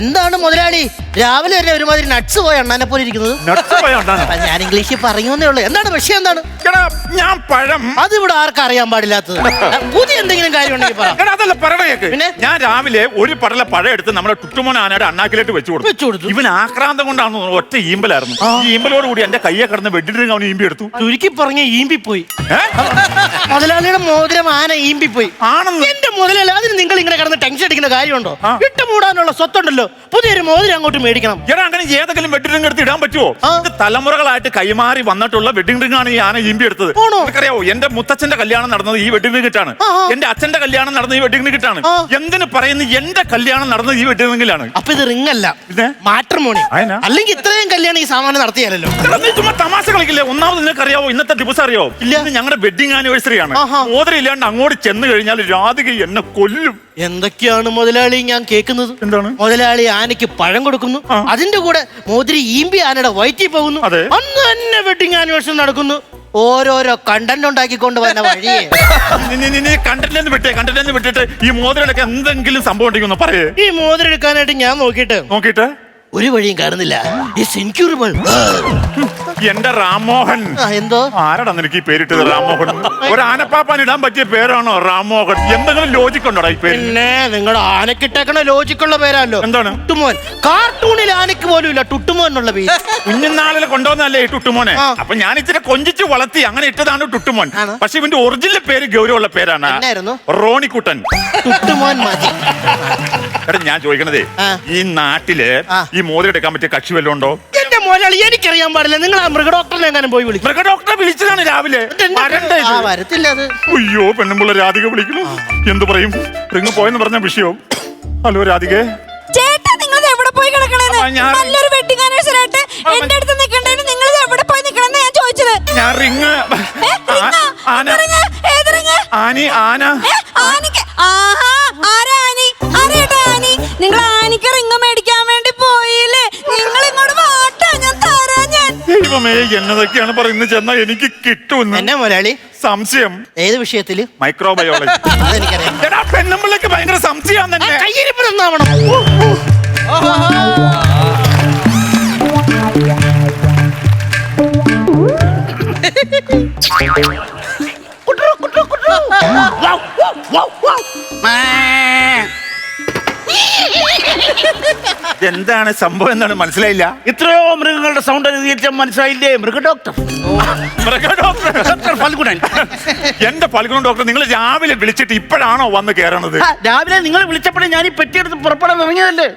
എന്താണ് മുതലാളി? രാവിലെ തന്നെ ഒരുമാതിരി നട്സ് പോയ അണ്ണാനെ പോലെ ഇരിക്കുന്നത്. നട്സ് പോയ. അപ്പൊ ഞാൻ ഇംഗ്ലീഷിൽ പറയുന്നേ ഉള്ളൂ. എന്താണ് വിഷയം എന്താണ്? എടാ ഞാൻ പഴം. അത് ഇവിടെ ആർക്കും അറിയാൻ പാടില്ലാത്തത്. പുതിയ എന്തെങ്കിലും കാര്യം ഉണ്ടെങ്കിൽ പറ. എടാ അതല്ല പറയണ കേക്ക്. പിന്നെ? ഞാൻ രാവിലെ ഒരു പടല പഴം എടുത്ത് നമ്മുടെ ടുട്ടുമോൻ ആനയുടെ അണ്ണാക്കിലേക്ക് വെച്ചു കൊടുത്തു. വെച്ചു കൊടുത്തു. ഇവൻ ആക്രാന്തം കൊണ്ടാണ് ഒറ്റ ഈമ്പലായിരുന്നു. ഈ ഈമ്പലോട് കൂടി എന്റെ കയ്യെ കിടന്ന് വെട്ടിട്ട് അവൻ ഈമ്പി എടുത്തു. ചുരുക്കി പറഞ്ഞ ഈമ്പി പോയി ഏ? മുതലാളിയുടെ മോതിരം ആന ഈമ്പി പോയി ആണെന്ന്. എന്റെ മുതലാളി അതിന് നിങ്ങൾ ഇങ്ങനെ കിടന്ന് ടെൻഷൻ അടിക്കുന്ന കാര്യമുണ്ടോ? ആ. ഇട്ട് മൂടാനുള്ള സ്വത്തുണ്ടല്ലോ. പുതിയൊരു മോതിരം അങ്ങോട്ട് മേടിക്കണം എടാ അങ്ങനെ ഏതെങ്കിലും വെഡിങ് റിംഗ് എടുത്ത് ഇടാൻ പറ്റുമോ ആ. ഇത് തലമുറകളായിട്ട് കൈമാറി വന്നിട്ടുള്ള വെഡിങ് റിംഗ് ആണ് ഈ ആന ഇമ്പി എടുത്തത് ആണോ? അറിയാവോ എന്റെ മുത്തച്ഛന്റെ കല്യാണം നടന്നത് ഈ വെഡിങ് റിംഗിട്ടാണ് ആ, ആ. എന്റെ അച്ഛന്റെ കല്യാണം നടന്നത് ഈ വെഡിങ് റിംഗിട്ടാണ് ആ. എന്തിനു പറയുന്നു എന്റെ കല്യാണം നടന്നത് ഈ വെഡിങ് റിംഗിലാണ് അപ്പൊ ഇത് റിംഗ് അല്ല പിന്നെ? മാട്രിമോണി അതെന്നാ? അല്ലെങ്കിൽ ഇത്രയും കല്യാണം ഈ സാമാനം നടത്തിയാലല്ലോ എടാ, നീ ചുമ്മാ തമാശ കളിക്കില്ലേ ഒന്നാമത് നിങ്ങൾക്ക് അറിയാവോ ഇന്നത്തെ ദിവസം അറിയോ ഇല്ല. ഞങ്ങളുടെ വെഡിങ് ആനിവേഴ്സറി ആണ് ആഹാ. മോതിരം ഇല്ലാണ്ട് അങ്ങോട്ട് ചെന്ന് കഴിഞ്ഞാൽ രാധിക എന്നെ കൊല്ലും എന്തൊക്കെയാണ് മുതലാളി ഞാൻ കേൾക്കുന്നത്? എന്താണ്? മുതലാളി ആനയ്ക്ക് പഴം കൊടുക്കുന്നു. ആ. അതിന്റെ കൂടെ മോതിരി ഈമ്പി ആനയുടെ വയറ്റിൽ പോകുന്നു. അതെ. അന്ന് തന്നെ വെഡിങ് ആനിവേഴ്സറി നടക്കുന്നു. ഓരോരോ കണ്ടന്റ് ഉണ്ടാക്കിക്കൊണ്ട് വന്ന വഴിയെ. കണ്ടന്റ് കണ്ടില്ലെന്ന് വിട്ടേ കണ്ടില്ലെന്ന് വിട്ടിട്ട് ഈ മോതിരയിലൊക്കെ എന്തെങ്കിലും സംഭവം ഉണ്ടെങ്കിൽ ഒന്ന് പറയേ. ഈ മോതിരം എടുക്കാനായിട്ട് ഞാൻ നോക്കിയിട്ട് നോക്കിയിട്ട്? ഒരു വഴിയും കാണുന്നില്ല. എന്റെ രാമോഹൻ എന്തോ? ആരാടാ നിനക്ക് ഈ പേരിട്ടത് രാമോഹൻ ഒരു ആനപ്പാപ്പാൻ ഇടാൻ പറ്റിയ പേരാണോ രാമോഹൻ എന്തെങ്കിലും ലോജിക് ഉണ്ടോടാ ഈ പേര് പിന്നെ നിങ്ങൾ ആനക്കിട്ടേക്കണ ലോജിക്കുള്ള പേരാല്ലോ എന്താണ്? ടുട്ടുമോൻ. കാർട്ടൂണിൽ ആനക്ക് പോലും ഇല്ല ടുട്ടുമോൻ എന്നുള്ള പേര്. കുഞ്ഞുനാളിൽ കൊണ്ടുവന്നല്ലേ ഈ ടുട്ടുമോനെ. അപ്പൊ ഞാൻ ഇച്ചിരി കൊഞ്ചിച്ച് വളർത്തി അങ്ങനെ ഇട്ടതാണ് ടുട്ടുമോൻ. പക്ഷെ ഇവന്റെ ഒറിജിനൽ പേര് ഗൗരവമുള്ള പേരാണ്? റോണിക്കുട്ടൻ. ടുട്ടുമോൻ മതി. എടാ ഞാൻ ചോദിക്കണതേ ഈ നാട്ടിൽ ഈ മോതിരം എടുക്കാൻ പറ്റിയ കക്ഷി വല്ലതും ഉണ്ടോ? എന്റെ മോലാളി എനിക്കറിയാൻ പാടില്ല. നിങ്ങൾ ആ മൃഗഡോക്ടറിനെ എങ്ങനെ പോയി വിളിക്കും. മൃഗ ഡോക്ടറെ വിളിച്ചതാണ് രാവിലെ. വരണ്ടേ ഇത്? ആ വരത്തില്ല അത്. അയ്യോ പെണ്ണുമ്പുള്ള രാധിക വിളിക്കുന്നു. എന്തു പറയും? നിങ്ങൾ പോയെന്ന് പറഞ്ഞ വിഷയവും ഹലോ രാധികെ. ചേട്ടാ നിങ്ങൾ എവിടെ പോയി കിടക്കണേന്ന്? അപ്പൊ ഞാൻ- നല്ലൊരു വെഡിങ് ആനിവേഴ്സറി ആയിട്ട് എന്റെ അടുത്ത് നിൽക്കണ്ടേന് നിങ്ങൾ എവിടെ പോയി നിൽക്കണെന്ന് ഞാൻ ചോദിച്ചത്. ഞാൻ റിങ് ഏ, റിങ്ങാ? ആന. എന്ത് റിങ്ങ്? ഏത് റിങ്ങ്? ആനി ആന. ഏ, ആഹാ ആരാ ആനി? ദൈവമേ എന്നതൊക്കെയാണ് പറയുന്നത് ചെന്നാ എനിക്ക് കിട്ടുമെന്ന്. എന്നാ മോലാളി സംശയം. ഏത് വിഷയത്തിൽ? മൈക്രോബയോളജി അതെനിക്കറിയാം. എടാ പെണ്ണുമ്പിള്ളക്ക് ഭയങ്കര സംശയം തന്നെ. കയ്യിരിപ്പ് നന്നാവണം എന്താണ് സംഭവം എന്താണ് മനസ്സിലായില്ല. ഇത്രയോ മൃഗങ്ങളുടെ സൗണ്ട് അനുകരിച്ച മനസ്സിലായില്ലേ? മൃഗ ഡോക്ടർ മൃഗ ഡോക്ടർ ഡോക്ടർ ഫൽഗുണൻ. എന്റെ ഫൽഗുണൻ ഡോക്ടർ നിങ്ങൾ രാവിലെ വിളിച്ചിട്ട് ഇപ്പോഴാണോ വന്ന് കയറണത്? രാവിലെ നിങ്ങൾ വിളിച്ചപ്പോഴേ ഞാൻ ഈ പെട്ടിയെടുത്ത് പുറപ്പെടാൻ ഇറങ്ങിയതല്ലേ.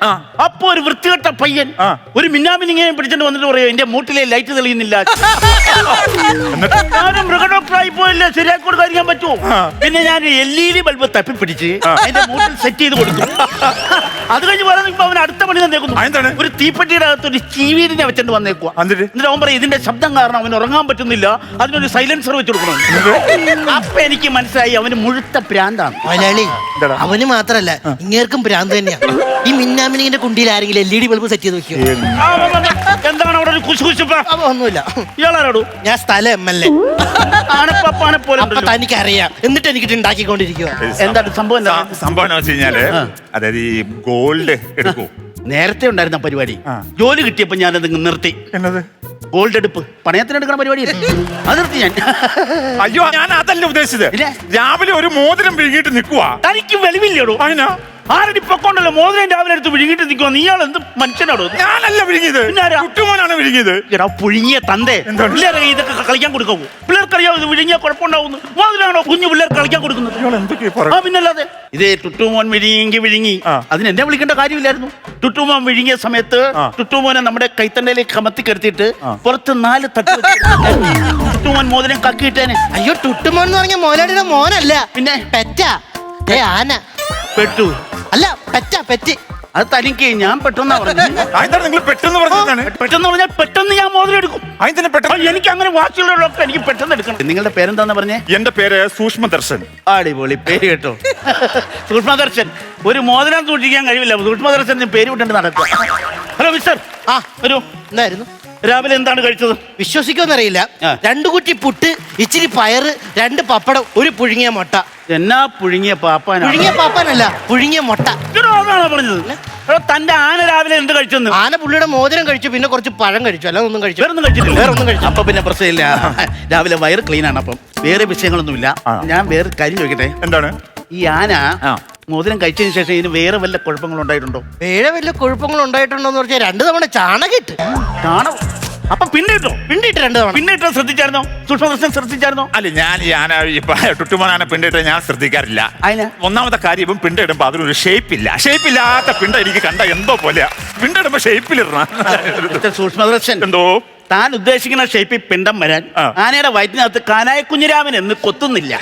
അപ്പൊ ഒരു വൃത്തികെട്ട പയ്യൻ. ഒരു മിന്നാമിനിങ്ങനെ പിടിച്ചിട്ട് വന്നിട്ട് പറയോ എന്റെ മൂട്ടിലെ ലൈറ്റ് തെളിയുന്നില്ല. ഞാനും മൃഗ ഡോക്ടറായി പോയില്ലേ ശരിയാക്കി കൊടുക്കാതിരിക്കാൻ പറ്റുമോ. പിന്നെ ഞാൻ എൽ ഇ ഡി ബൾബ് തപ്പിപ്പിടിച്ച് അതിന്റെ മൂട്ടിൽ സെറ്റ് ചെയ്ത് കൊടുത്തു. അത് കഴിഞ്ഞ് പറയുമ്പോ അവൻ അടുത്ത പണി തന്നേക്കുന്നു അതെന്താണ്? ഒരു തീപ്പെട്ടിയുടെ അകത്ത് ഒരു ചീവീടിനെ വെച്ചിട്ട് വന്നേക്കുക എന്നിട്ട്? അവൻ പറയും ഇതിന്റെ ശബ്ദം കാരണം അവന് ഉറങ്ങാൻ പറ്റുന്നില്ല. അതിനൊരു സൈലൻസർ വെച്ച് കൊടുക്കണം. അപ്പൊ എനിക്ക് മനസ്സിലായി അവന് മുഴുത്ത പ്രാന്താണ്. മലയാളി? അവന് മാത്രല്ല ഇങ്ങേർക്കും പ്രാന്ത് തന്നെയാ. ഈ മിന്നാമിനിന്റെ കുണ്ടിയിൽ ആരെങ്കിലും L E D bulb set ചെയ്ത് ആ, എന്താണ് അവിടെ ഒരു ഒന്നുമില്ല. ഇയാളാരോടു? ഞാൻ സ്ഥലം എം എൽ എ. ആനപ്പാപ്പാനെ പോലെ അപ്പൊ തനിക്ക് അറിയാം എന്നിട്ട് എനിക്ക് ഉണ്ടാക്കിക്കൊണ്ടിരിക്കുക എന്താണ് സംഭവം സംഭവം എന്താ വെച്ച് കഴിഞ്ഞാൽ അതായത് ഈ ഗോൾഡ് എടുക്കൂ. നേരത്തെ ഉണ്ടായിരുന്ന പരിപാടി. ജോലി കിട്ടിയപ്പോ ഞാൻ അങ്ങ് നിർത്തി. എന്നത്? ഗോൾഡ് എടുപ്പ്. പണയത്തിന് എടുക്കുന്ന പരിപാടി അത് നിർത്തി ഞാൻ. അയ്യോ ഞാൻ അതല്ല ഉദ്ദേശിച്ചത്. രാവിലെ ഒരു മോതിരം വിഴുങ്ങിയിട്ട് നിൽക്കുവാ തനിക്ക് വെളിവില്ലേടോ. അതിനാ ആരടി പൊക്കോണ്ടല്ലോ? മോതിരം രാവിലെ എടുത്ത് വിഴുങ്ങിട്ട് നിൽക്കുവാ നീ ആൾ എന്ത് മനുഷ്യനാടോ ഞാനല്ല വിഴുങ്ങിയത്. കുട്ടുമോനാണ് വിഴുങ്ങിയത്. എടാ പുഴുങ്ങിയ തന്തേ. എന്താണ്? പിള്ളേരെ ഇതൊക്കെ കളിക്കാൻ കൊടുക്കാവൂ. പിള്ളേർക്കറിയാവോ ഇത് വിഴുങ്ങിയ കുഴപ്പമുണ്ടാവുന്നു മോതിരാണോ കുഞ്ഞു പിള്ളേർക്ക് കളിക്കാൻ കൊടുക്കുന്നത്. ഇയാൾ എന്തൊക്കെയാ ആ പറയുന്നത് പിന്നല്ലാതെ. ഇതേ ടുട്ടുമോൻ വിഴുങ്ങിയെങ്കിൽ വിഴുങ്ങി. ആ. അതിന് എന്നെ വിളിക്കേണ്ട കാര്യമില്ലായിരുന്നു. ടുട്ടുമോൻ വിഴുങ്ങിയ സമയത്ത് ആ. ടുട്ടുമോനെ നമ്മുടെ കൈത്തണ്ടയിലേക്ക് കമത്തി കരുത്തിയിട്ട് പുറത്ത് നാല് തട്ട് വെച്ച് ടുട്ടുമോൻ മോതിരം കക്കിയിട്ടേനെ. അയ്യോ ടുട്ടുമോൻ എന്ന് പറഞ്ഞ മോലാടിയുടെ മോനല്ല. പിന്നെ? പെറ്റാ. ഏ ആന. പെട്ടു. അല്ല പെറ്റാ പെറ്റ്. അത് തനിക്ക് ഞാൻ പെട്ടെന്ന് പറഞ്ഞത്. അതെന്താണ് നിങ്ങൾ പെട്ടെന്ന് പറഞ്ഞതാണ് പെട്ടെന്ന് പറഞ്ഞാൽ പെട്ടെന്ന് ഞാൻ മോതിരെടുക്കും അതിന് പെട്ടെന്ന് എനിക്ക് അങ്ങനെ വാശിയുള്ളവരൊക്കെ എനിക്ക് പെട്ടെന്ന് എടുക്കണം. നിങ്ങളുടെ പേരെന്താന്ന് പറഞ്ഞേ? എന്റെ പേര് സൂക്ഷ്മ ദർശൻ അടിപൊളി പേര് കേട്ടോ. സൂക്ഷ്മദർശൻ. ഒരു മോതിരം സൂക്ഷിക്കാൻ കഴിവില്ല. സൂക്ഷ്മദർശൻ ദർശൻ പേര് വിട്ടിട്ട് നടക്കുക. Hello mister. ആ വരൂ. എന്തായിരുന്നു? രാവിലെ എന്താണ് കഴിച്ചത്? വിശ്വസിക്കുമെന്നറിയില്ല. രണ്ടു കുറ്റി പുട്ട് ഇച്ചിരി പയറ് രണ്ട് പപ്പടം ഒരു പുഴുങ്ങിയ മുട്ട. എന്നാ പുഴുങ്ങിയ പാപ്പാൻ പുഴുങ്ങിയ പാപ്പാനല്ല പുഴുങ്ങിയ മുട്ട. പറഞ്ഞത്? തന്റെ ആന രാവിലെ എന്ത് കഴിച്ചു ആന പുള്ളിയുടെ മോതിരം കഴിച്ചു പിന്നെ കുറച്ച് പഴം കഴിച്ചു അല്ലാതെ ഒന്നും കഴിച്ചു. വേറൊന്നും കഴിച്ചില്ല വേറെ ഒന്നും കഴിച്ചു അപ്പൊ പിന്നെ പ്രശ്നമില്ല. രാവിലെ വയറ് ക്ലീൻ ആണ് അപ്പം. വേറെ വിഷയങ്ങളൊന്നുമില്ല. ഞാൻ വേറെ കാര്യം ചോദിക്കട്ടെ? എന്താണ്? ഈ ആന ആ. മോതിരം കഴിച്ചതിന് ശേഷം ഇതിന് വേറെ വല്ല കുഴപ്പങ്ങളുണ്ടായിട്ടുണ്ടോ വേറെ വല്ല കുഴപ്പങ്ങൾ ഉണ്ടായിട്ടുണ്ടോ എന്ന് പറഞ്ഞാൽ രണ്ടു തവണ ചാണകിട്ട് കാണോ അപ്പൊ പിന്നെ ഇട്ടോ? പിണ്ടിട്ട് രണ്ടു തവണ. പിന്നെ ഇട്ടോ ശ്രദ്ധിച്ചായിരുന്നോ? സുഷ്മദർശനം ശ്രദ്ധിച്ചായിരുന്നോ? അല്ല ഞാൻ ഞാൻ ഇപ്പൊ ടുട്ടുമോനാണ് പിണ്ടിട്ട് ഞാൻ ശ്രദ്ധിക്കാറില്ല. അതിന് ഒന്നാമത്തെ കാര്യം ഇപ്പം പിണ്ടിടുമ്പോ അതിനൊരു ഷേപ്പ് ഇല്ല. ഷേപ്പ് ഇല്ലാത്ത പിണ്ട എനിക്ക് കണ്ട എന്തോ പോലെയാ. പിണ്ടിടുമ്പോ ഷേപ്പിലിടണം സൂക്ഷ്മദർശൻ. എന്തോ? താൻ ഉദ്ദേശിക്കുന്ന ഷേപ്പിൽ പിണ്ടം വരാൻ ആനയുടെ വയറ്റിനകത്ത് കാനായ കുഞ്ഞിരാമൻ എന്ന് കൊത്തുന്നില്ല.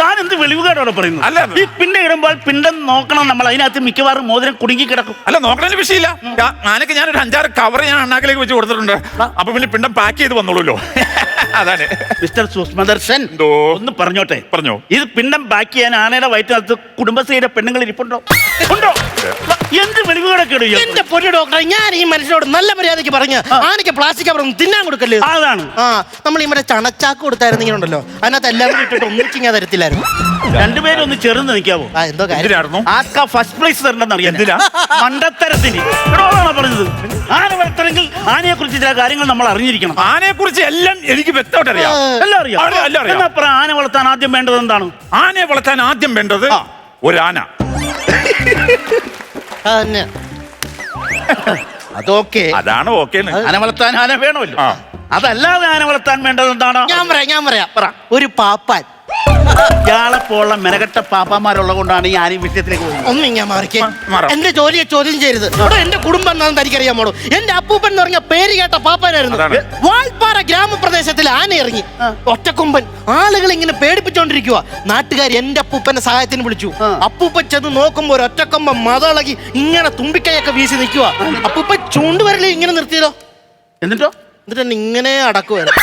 താൻ എന്ത് വെളിവുകേടോടെ പറയുന്നു അല്ല ഈ പിണ്ട ഇടുമ്പോൾ പിണ്ടം നോക്കണം നമ്മൾ. അതിനകത്ത് മിക്കവാറും മോതിരം കുടുങ്ങി കിടക്കും. അല്ല നോക്കണതിന് വിഷയമില്ല. ആനക്ക് ഞാൻ ഒരു അഞ്ചാറ് കവർ ഞാൻ അണ്ണാക്കിലേക്ക് വെച്ച് കൊടുത്തിട്ടുണ്ട്. അപ്പൊ പിന്നെ പിണ്ടം പാക്ക് ചെയ്ത് വന്നോളൂല്ലോ. അതാണ്. മിസ്റ്റർ സുഷ്മദർശൻ ഒന്ന് പറഞ്ഞോട്ടെ? പറഞ്ഞോ. ഇത് പിണ്ടം ബാക്കി ചെയ്യാൻ ആനയുടെ വയറ്റിനകത്ത് കുടുംബശ്രീയുടെ പെണ്ണുങ്ങൾ ഇരിപ്പുണ്ടോ? ഉണ്ടോ? എന്ത് വെളിവുകളൊക്കെ എന്റെ പൊന്നു ഡോക്ടറെ ഞാൻ ഈ മനുഷ്യനോട് നല്ല മര്യാദയ്ക്ക് പറഞ്ഞു ആനയ്ക്ക് പ്ലാസ്റ്റിക് കവർ ഒന്നും തിന്നാൻ കൊടുക്കല്ലേ? അതാണ്. ആ നമ്മൾ ഇവിടെ ചണച്ചാക്ക് കൊടുത്തായിരുന്നെങ്കിൽ ഉണ്ടല്ലോ അതിനകത്ത് എല്ലാവരും ഇട്ടിട്ട് ഒന്നിച്ചിങ്ങാ തരത്തില്ലായിരുന്നു. രണ്ടുപേരും ഒന്ന് ചെറുന്ന് നിൽക്കാവോ? ആ എന്തോ കാര്യം. എന്തിനായിരുന്നു? ഫസ്റ്റ് പ്ലേസ് തരണ്ടെന്ന് അറിയാം എന്തിനാ? മണ്ടത്തരത്തിന്. എടോ, അതാണോ പറഞ്ഞത്? ആന വരത്തണമെങ്കിൽ ആനയെ കുറിച്ച് ചില കാര്യങ്ങൾ നമ്മൾ അറിഞ്ഞിരിക്കണം. ആനയെ കുറിച്ച് എല്ലാം എനിക്ക് വ്യക്തമായിട്ട് അറിയാം. എല്ലാം അറിയാം. ആ, എല്ലാം അറിയാം. ആന വളർത്താൻ ആദ്യം വേണ്ടത് എന്താണ്? ആനയെ വളർത്താൻ ആദ്യം വേണ്ടത് ഒരു ആന ആ, അതൊക്കെ അതാണ് ഓക്കെ ആന വളർത്താൻ ആന വേണമല്ലോ. അതല്ലാതെ ആന വളർത്താൻ വേണ്ടത് എന്താണോ? ഞാൻ പറയാം ഞാൻ പറയാം. ഒരു പാപ്പാൻ. ഇയാളെപ്പോലുള്ള മെനകെട്ട പാപ്പാമാരുള്ളത് കൊണ്ടാണ് ഞാൻ ഈ വിഷയത്തിലേക്ക് പോകുന്നത് ഒന്നും ഞാൻ മാറിക്കേ. എന്റെ ജോലിയെ ചോദ്യം ചെയ്യരുത്. എന്റെ കുടുംബം എന്നാണെന്ന് തനിക്കറിയാമോളൂ എന്റെ അപ്പൂപ്പൻ എന്ന് പറഞ്ഞ പേര് കേട്ട പാപ്പനായിരുന്നു വാൽപ്പാറ ഗ്രാമപ്രദേശത്തിൽ ആന ഇറങ്ങി ഒറ്റക്കൊമ്പൻ. ആളുകൾ ഇങ്ങനെ പേടിപ്പിച്ചോണ്ടിരിക്കുക നാട്ടുകാർ എന്റെ അപ്പൂപ്പന്റെ സഹായത്തിന് വിളിച്ചു. അപ്പൂപ്പൻ ചെന്ന് നോക്കുമ്പോ ഒരു മതളകി ഇങ്ങനെ തുമ്പിക്കൈയൊക്കെ വീശി നിൽക്കുക അപ്പൂപ്പൻ ചൂണ്ടുവരലി ഇങ്ങനെ നിർത്തിയതോ? എന്നിട്ടോ? എന്നിട്ട് ഇങ്ങനെ അടക്കുവായിരുന്നു.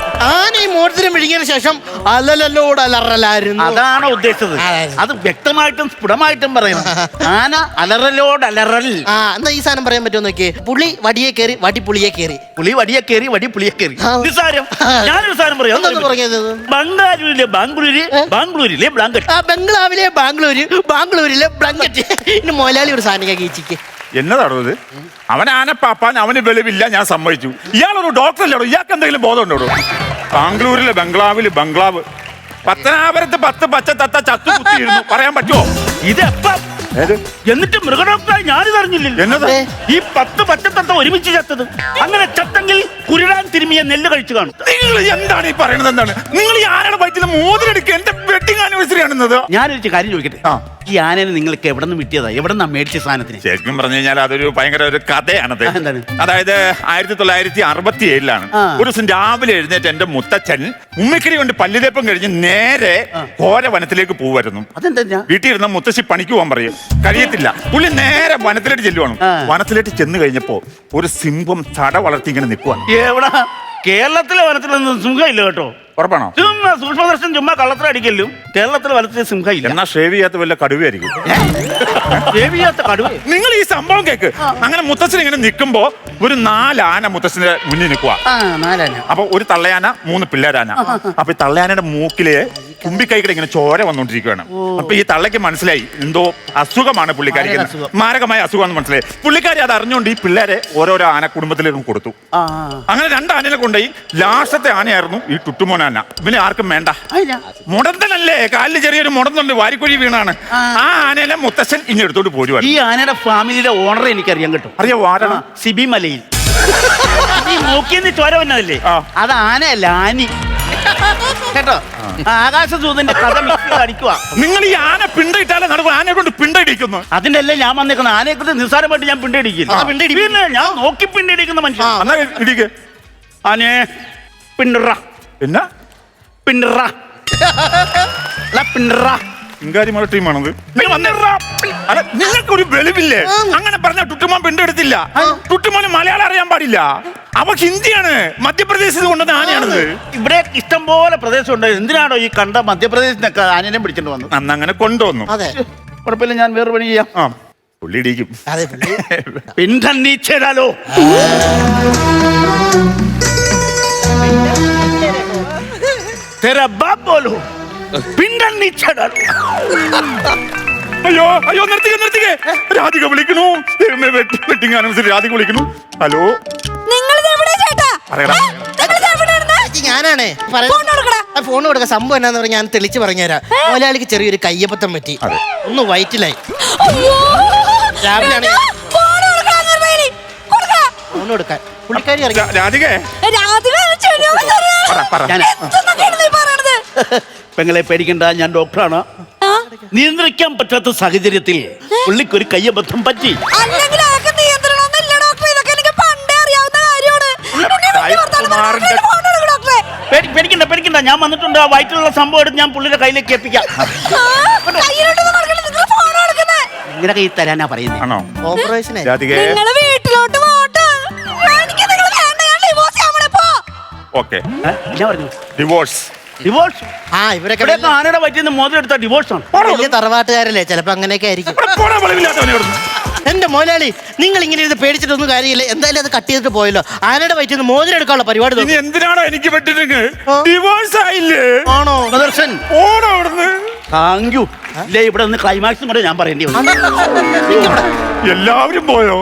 ആന ഈ മോതിരം വിഴുങ്ങിയതിനു ശേഷം അലലല്ലോട് അലറലായിരുന്നു. അതാണ് ഉദ്ദേശിച്ചത്. അത് വ്യക്തമായിട്ടും സ്ഫുടമായിട്ടും പറയുന്നു. ആന അലറലോട് അലറൽ. ആ എന്നാ ഈ സാധനം പറയാൻ പറ്റുമോ നോക്കിയേ? പുളി വടിയെ കയറി വടി പുളിയെ കയറി പുളി വടിയെ കയറി വടി പുളിയെ കയറി ബംഗാളൂരിലെ ബാംഗ്ലൂരി ബാംഗ്ലൂരിലെ ബ്ലാങ്കറ്റ്. ആ ബംഗ്ലാവിലെ ബാംഗ്ലൂര് ബാംഗ്ലൂരിലെ ബ്ലാങ്കറ്റ്. ഇനി മുതലാളി ഒരു സാധനം കഴിച്ചിക്ക് എന്നതാണോ ഇത്? അവൻ ആനപ്പാപ്പാൻ അവന് വെളിവില്ല ഞാൻ സമ്മതിച്ചു. ഇയാളൊരു ഡോക്ടറല്ലോ ഇയാൾക്ക് എന്തെങ്കിലും ബോധം ഉണ്ടോ ബാംഗ്ലൂരിലെ ബംഗ്ലാവിൽ ബംഗ്ലാവ്. പത്തനാപുരത്ത് പത്ത് പച്ച തത്ത ചത്തു കുത്തിയിരുന്നു പറയാൻ പറ്റുമോ? ഇത് ഏത്? എന്നിട്ട് മൃഗഡോക്ടറായി ഞാനിത് അറിഞ്ഞില്ലല്ലോ. എന്നത്? ഈ പത്ത് പച്ചത്തത്ത ഒരുമിച്ച് ചത്തത്. അങ്ങനെ ചത്തെങ്കിൽ കുരുടാൻ തിരുമിയ നെല്ല് കഴിച്ചു കാണും. നിങ്ങൾ എന്താണ് ഈ പറയുന്നത് എന്താണ്? നിങ്ങൾ ഈ ആരാണ് വയറ്റിൽ മോതിരെടുക്കുക എന്റെ വെഡിങ് ആനിവേഴ്സറി ആണെന്നത്. ഞാനൊരു കാര്യം ചോദിക്കട്ടെ? ആ. ഈ ആനേനെ നിങ്ങൾക്ക് എവിടെ നിന്ന് കിട്ടിയതാ? എവിടെ നിന്നാ മേടിച്ച സാധനത്തിന്? ശരിക്കും പറഞ്ഞു കഴിഞ്ഞാൽ അതൊരു ഭയങ്കര ഒരു കഥയാണ് എന്താണ്? അതായത് ആയിരത്തി തൊള്ളായിരത്തി അറുപത്തി ഏഴിലാണ് ഒരു ദിവസം രാവിലെ എഴുന്നേറ്റ് എന്റെ മുത്തച്ഛൻ ഉമ്മിക്കരി കൊണ്ട് പല്ലുതേപ്പം കഴിഞ്ഞ് നേരെ ഘോര വനത്തിലേക്ക് പോവായിരുന്നു അതെന്താ ഞാൻ? വീട്ടിൽ ഇരുന്ന മുത്തശ്ശി പണിക്ക് പോകാൻ പറയും. കഴിയത്തില്ല. പുള്ളി നേരെ വനത്തിലേക്ക് ചെല്ലുവാണ്. ആ. വനത്തിലേക്ക് ചെന്ന് കഴിഞ്ഞപ്പോ ഒരു സിംഹം തട വളർത്തി ഇങ്ങനെ നിൽക്കുവാണ് എവിടാ? കേരളത്തിലെ വനത്തിലൊന്നും സിംഹമില്ല കേട്ടോ. ഉറപ്പാണോ? ചുമ്മാ സൂക്ഷ്മദർശൻ ചുമ്മാ കള്ളത്തിൽ അടിക്കല്ലോ. കേരളത്തിലെ വനത്തിലെ സിംഹമില്ല. എന്നാ ഷേവ് ചെയ്യാത്ത വല്ല കടുവയായിരിക്കും ദേവിയാത്ത കടുവ? നിങ്ങൾ ഈ സംഭവം കേക്ക്. അങ്ങനെ മുത്തച്ഛൻ ഇങ്ങനെ നിൽക്കുമ്പോ ഒരു നാലാന മുത്തച്ഛന്റെ മുന്നിൽ നിൽക്കുക ആ അപ്പൊ ഒരു തള്ളയാന മൂന്ന് പിള്ളേരാന. അപ്പൊ ഈ തള്ളയാനയുടെ മൂക്കിൽ കുമ്പിക്കൈക്കിടെ ഇങ്ങനെ ചോര വന്നുകൊണ്ടിരിക്കുകയാണ്. അപ്പൊ ഈ തള്ളയ്ക്ക് മനസ്സിലായി എന്തോ അസുഖമാണ് പുള്ളിക്കാരിക്ക് അസുഖം. മാരകമായ അസുഖമാണെന്ന് മനസ്സിലായി. പുള്ളിക്കാരി അത് അറിഞ്ഞുകൊണ്ട് ഈ പിള്ളേരെ ഓരോരോ ആന കുടുംബത്തിലേക്കും കൊടുത്തു. അങ്ങനെ രണ്ട് കൊണ്ടായി കൊണ്ടുപോയി. ലാസ്റ്റത്തെ ആനയായിരുന്നു ഈ ടുട്ടുമോൻ ആന ഇവനെ ആർക്കും വേണ്ട? മുടന്തനല്ലേ? കാലിൽ ചെറിയൊരു മുടന്തുണ്ട്. വാരിക്കുഴി വീണാണ്. ആ. ആനയിലെ മുത്തശ്ശൻ ഇനി എടുത്തോണ്ട് പോരുവാണ്. ഈ ആനയുടെ ഫാമിലിയുടെ ഓണർ എനിക്കറിയാൻ കിട്ടും. അറിയാം? ആരാണ്? സിബി മലയിൽ ഈ മൂക്കിന്ന് ചോര വന്നതല്ലേ. അത് ആനയല്ല ആനി. കേട്ടോ? ആകാശദൂതന്റെ കഥ അടിക്കുക നിങ്ങൾ ഈ ആന പിണ്ടയിട്ടാലേ നടക്കും ആനയെ കൊണ്ട് പിണ്ടയിടിക്കുന്നു. അതിന്റെ അല്ലേ ഞാൻ വന്നേക്കുന്നത്? ആനയെ കൊണ്ട് നിസ്സാരമായിട്ട് ഞാൻ പിണ്ടടിക്കില്ല ആ, പിണ്ടയിടി- പിന്നെ ഞാൻ നോക്കി പിണ്ടടിക്കുന്ന മനുഷ്യൻ. എന്നാ ഇടിക്ക്. ആനേ പിണ്ടറ എന്നാ? പിണ്ടറ പിണ്ടറ ഇങ്കാരിമാരുടെ ടീമാണത്. അല്ല നിങ്ങൾക്കൊരു വെളിവില്ലേ? അങ്ങനെ പറഞ്ഞ ടുട്ടുമോൻ പെണ്ടെടുത്തില്ല ടുട്ടുമോന് മലയാളം അറിയാൻ പാടില്ല. അവ ഹിന്ദിയാണ്. മധ്യപ്രദേശിൽ കൊണ്ടുവന്ന ആനയാണത്. ഇവിടെ ഇഷ്ടംപോലെ പ്രദേശമുണ്ട് എന്തിനാണോ ഈ കണ്ട മധ്യപ്രദേശിനൊക്കെ ആനനെ പിടിച്ചിട്ട് വന്നത്? അന്ന് അങ്ങനെ കൊണ്ടുവന്നു. അതെ. കുഴപ്പമില്ല ഞാൻ വേറെ പണി ചെയ്യാം. ആ പുള്ളി ഇടിക്കും അതെ പുള്ളി. പിന്നെ നീച്ചേരാലോ തെര ബാബ് ബോലോ പിന്തണ്ണീച്ചേരാലോ അയ്യോ അയ്യോ നിർത്തിക്കേ നിർത്തിക്കേ. രാധിക വിളിക്കണു വെഡിങ് ആനിവേഴ്സറി രാധിക വിളിക്കണു ഹലോ? നിങ്ങൾ ഞാനാണേ. ഫോൺ കൊടുക്ക. സംഭവം എന്നാന്ന് പറഞ്ഞാൽ ഞാൻ തെളിച്ച് പറഞ്ഞുതരാം. മലയാളിക്ക് ചെറിയൊരു കയ്യപ്പത്തം പറ്റി. ഒന്ന് വയറ്റിലായി. രാവിലെയാണ് ഫോൺ കൊടുക്കാൻ. പുള്ളിക്കാരി രാധികേ. രാധിക പെങ്ങളെ പേടിക്കണ്ട ഞാൻ ഡോക്ടറാണ്. നിയന്ത്രിക്കാൻ പറ്റാത്ത സാഹചര്യത്തിൽ പുള്ളിക്കൊരു കയ്യബദ്ധം പറ്റി. പേടിക്കണ്ട പേടിക്കണ്ട. ഞാൻ വന്നിട്ടുണ്ട്. ആ വയറ്റിലുള്ള സംഭവം എടുത്ത് ഞാൻ പുള്ളിയുടെ കയ്യിലേക്ക് എത്തിക്കാം നിങ്ങളുടെ കയ്യിൽ തരാനാ പറയുന്നത് ആണോ? ഓപ്പറേഷൻ വീട്ടിലോട്ട് ഞാൻ പറഞ്ഞു? ഡിവോഴ്സ് ഡിവോഴ്സ് ആ ഇവരൊക്കെ ഇവിടെയൊക്കെ ആനയുടെ പറ്റിയെന്ന് മോതിരം എടുത്ത ഡിവോഴ്സ് ആണ്. വലിയ തറവാട്ടുകാരല്ലേ? ചിലപ്പോ അങ്ങനെയൊക്കെ ആയിരിക്കും. ഇവിടെ പോടാ വെളിവില്ലാത്തവനെ ഇവിടുന്ന്. എന്റെ മോലാളി നിങ്ങൾ ഇങ്ങനെ ഇത് പേടിച്ചിട്ടൊന്നും കാര്യമില്ല. എന്തായാലും അത് കട്ട് ചെയ്തിട്ട് പോയല്ലോ. ആനയുടെ വയറ്റിൽ നിന്ന് മോതിരം എടുക്കാനുള്ള പരിപാടി ഇനി നോക്ക്. എന്തിനാണോ എനിക്ക് പറ്റുന്നെങ്കിൽ ആ. ഡിവോഴ്സ് ആയില്ലേ? ആണോ? പ്രദർശൻ. ഓടോ അവിടുന്ന്. താങ്ക്. യു ഇല്ലേ ഇവിടെ നിന്ന് ക്ലൈമാക്സും കൂടെ ഞാൻ പറയേണ്ടി വന്നു. എല്ലാവരും പോയോ?